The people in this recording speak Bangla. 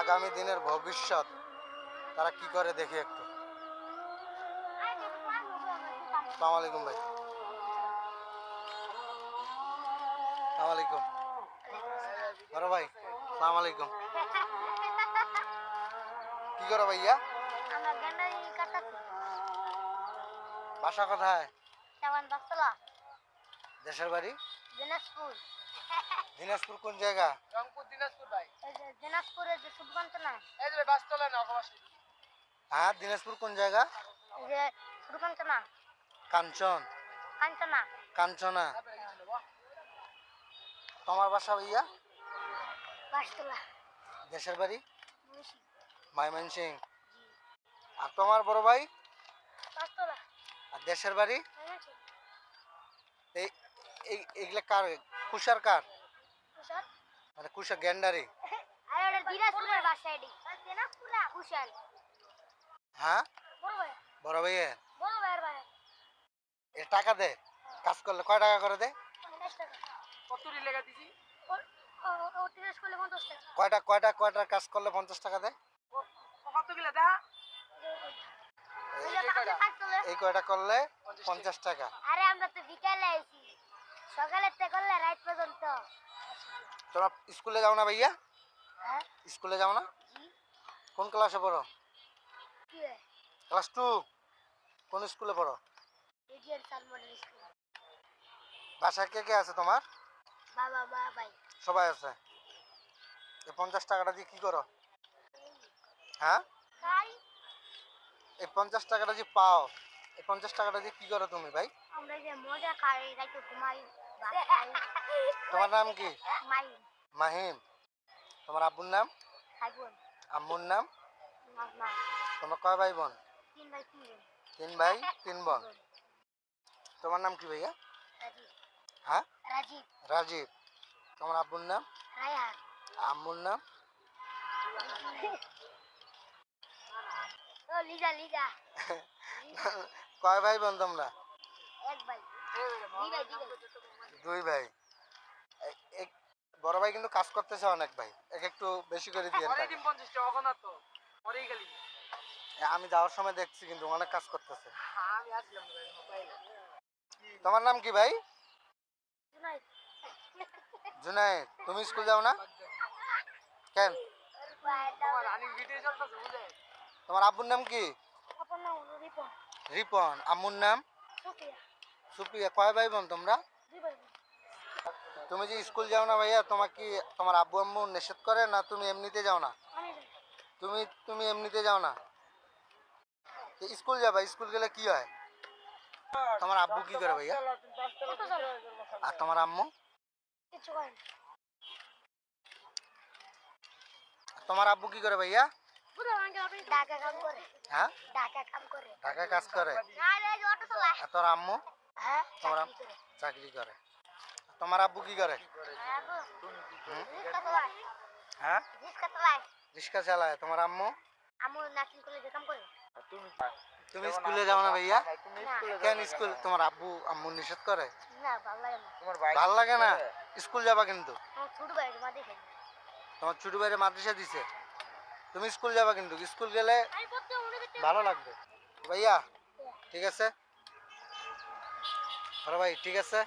আগামী দিনের ভবিষ্যৎ তারা কি করে দেখি একটু? সালাম আলাইকুম ভাই। সালাম আলাইকুম। বড় ভাই সালাম আলাইকুম। কি করো ভাইয়া? বাসা কোথায়? দেশের বাড়ি? দিনাজপুর। দিনাজপুর কোন জায়গা? রংপুর দিনাজপুর ভাই। এই যে দিনাজপুরের যে সুদকান্ত না এই যে বাসতলা না অবশ্যই হ্যাঁ দিনাজপুর কোন জায়গা? যে সুদকান্ত না কাঞ্চন। কাঞ্চনা। কাঞ্চনা। তোমার বাসা ভাইয়া? বাসতলা। দেশের বাড়ি? মুন্সি মাইমন সিং আর তোমার বড় ভাই? বাসতলা। আর দেশের বাড়ি? এই এই এগুলা কার? কুষার কার? মানে কুষা গ্যান্ডারি। হ্যাঁ? বড় ভাই বড় ভাইয়ের? এ টাকা দে। কাজ করলে কয় টাকা করে দে? কয়টা কয়টা কয়টা কাজ করলে পঞ্চাশ টাকা দে? এই কয়টা? করলে পঞ্চাশ টাকা। আরে আমরা তো বিকালে আইছি। সকালের থেকে করলে রাত পর্যন্ত। তোমরা স্কুলে যাও না ভাইয়া? হ্যাঁ? স্কুলে যাও না? কোন ক্লাসে পড়ো? Class two. কোন স্কুলে পড়ো? বাসায় কে কে আছে তোমার? বাবা মা ভাই। সবাই আছে? এই পঞ্চাশ টাকাটা দিয়ে কি করো? হ্যাঁ? এই পঞ্চাশ টাকাটা যে পাও। এই পঞ্চাশ টাকাটা দিয়ে কি করো তুমি ভাই? আমরা যে মজা খাই রাইতে ঘুমাই তোমার নাম কি? মাই মাহিম। তোমার আব্বুর নাম? আম্মুর নাম? তোমার কয় ভাই বোন? তিন ভাই তিন বোন। তোমার নাম কি ভাইয়া? হ্যাঁ? রাজীব। রাজীব। তোমার আব্বুর নাম? আম্মুর নাম? লিজা লিজা। কয় ভাই বোন তোমরা? দুই ভাই বড় ভাই কিন্তু কাজ করতেছে অনেক ভাই। এক একটু বেশি করে দিয়ে পরে দিন পঞ্চাশ টাকা এখন আর তো? পরেই গেলি। আমি যাওয়ার সময় দেখছি কিন্তু অনেক কাজ করতেছে। তোমার নাম কি ভাই? জুনাইদ। তুমি স্কুল যাও না? কেন? তোমার আব্বুর নাম কি? আপনার নাম হলো রিপন আম্মুর নাম? সুপ্রিয়া। কয় ভাই বোন তোমরা। তুমি যে স্কুল যাও না ভাইয়া তোমার কি তোমার আব্বু আম্মু নিষেধ করে না তুমি এমনিতে যাও না? তুমি তুমি এমনিতে যাও না? স্কুল যাবা স্কুল গেলে কি হয়? তোমার আব্বু কি করে ভাইয়া? আর তোমার আম্মু? তোমার আব্বু কি করে ভাইয়া? হ্যাঁ? ঢাকা কাম করে। ঢাকায় কাজ করে? তোর আম্মু? হ্যাঁ তোমার চাকরি করে। তোমার আব্বু কি করে? হ্যাঁ রিক্সা চালায়। তোমার আম্মু? আমু নার্সিং কলেজে কাম করে। তুমি স্কুলে যাও না ভাইয়া? কেন স্কুল? তোমার আব্বু আম্মু নিষেধ করে? না ভালো লাগে না। ভালো লাগে না? স্কুল যাবা। কিন্তু? আমার ছোট ভাই তোমার তোমার ছোট ভাইরে মাদ্রাসা দিছে? তুমি স্কুল যাবা কিন্তু। স্কুল গেলে আমি পড়তে মনে করতে ভালো লাগবে। ভাইয়া, ঠিক আছে? বড় ভাই, ঠিক আছে?